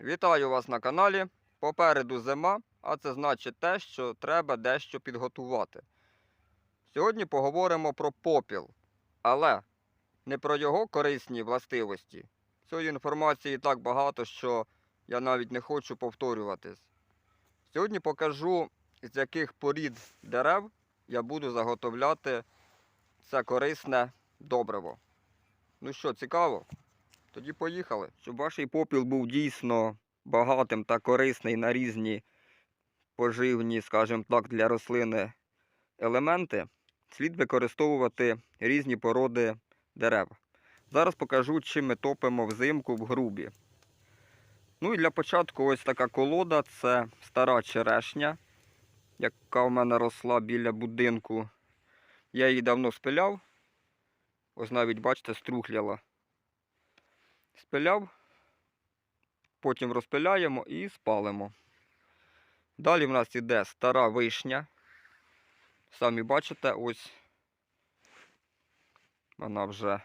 Вітаю вас на каналі. Попереду зима, а це значить те, що треба дещо підготувати. Сьогодні поговоримо про попіл, але не про його корисні властивості. Цієї інформації так багато, що я навіть не хочу повторюватись. Сьогодні покажу, з яких порід дерев я буду заготовляти це корисне добриво. Ну що, цікаво? Тоді поїхали. Щоб ваш попіл був дійсно багатим та корисний на різні поживні, скажімо так, для рослини елементи, слід використовувати різні породи дерев. Зараз покажу, чим ми топимо взимку в грубі. Ну і для початку ось така колода це стара черешня, яка в мене росла біля будинку. Я її давно спиляв. Ось навіть, бачите, струхляла. Спиляв, потім розпиляємо і спалимо. Далі в нас іде стара вишня. Самі бачите, ось вона вже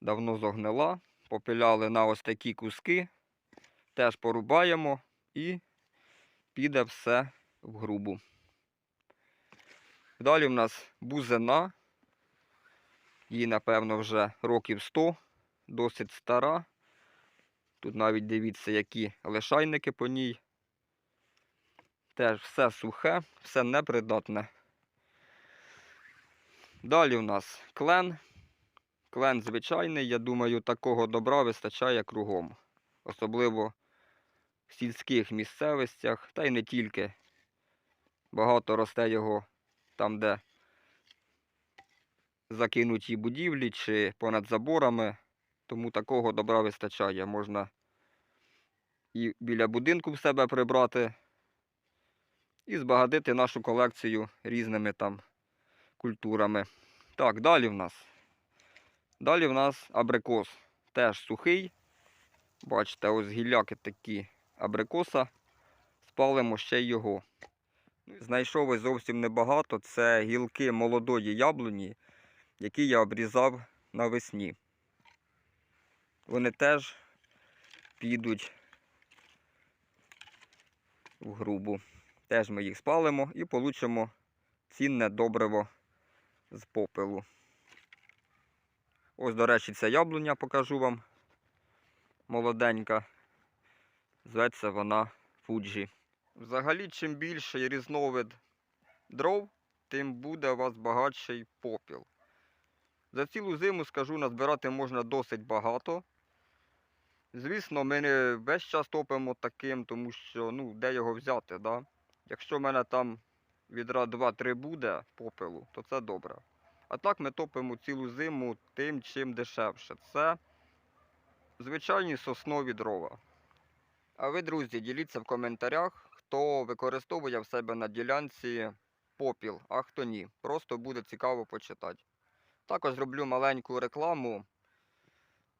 давно зогнила. Попиляли на ось такі куски. Теж порубаємо і піде все в грубу. Далі в нас бузина. Їй, напевно, вже років 100, досить стара. Тут навіть дивіться, які лишайники по ній. Теж все сухе, все непридатне. Далі у нас клен. Клен звичайний, я думаю, такого добра вистачає кругом. Особливо в сільських місцевостях, та й не тільки. Багато росте його там, де закинуті будівлі чи понад заборами, тому такого добра вистачає. Можна і біля будинку в себе прибрати, і збагатити нашу колекцію різними там культурами. Так, далі в нас. Далі в нас абрикос. Теж сухий. Бачите, ось гілляки такі абрикоса. Спалимо ще його. Ну, Знайшов ось зовсім небагато. Це гілки молодої яблуні, які я обрізав навесні. Вони теж підуть в грубу. Теж ми їх спалимо і получимо цінне добриво з попелу. Ось, до речі, ця яблуня покажу вам. Молоденька. Зветься вона Фуджі. Взагалі, чим більший різновид дров, тим буде у вас багатший попіл. За цілу зиму, скажу, назбирати можна досить багато. Звісно, ми не весь час топимо таким, тому що ну, де його взяти, да? Якщо в мене там відра 2-3 буде попелу, то це добре. А так ми топимо цілу зиму тим, чим дешевше. Це звичайні соснові дрова. А ви, друзі, діліться в коментарях, хто використовує в себе на ділянці попіл, а хто ні. Просто буде цікаво почитати. Також зроблю маленьку рекламу.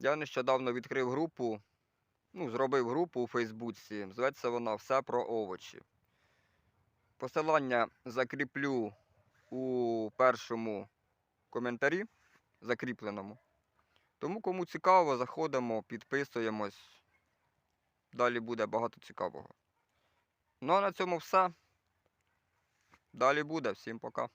Я нещодавно відкрив групу, ну, зробив групу у Фейсбуці. Зветься вона Все про овочі. Посилання закріплю у першому коментарі закріпленому. Тому, кому цікаво, заходимо, підписуємось. Далі буде багато цікавого. Ну а на цьому все. Далі буде. Всім пока.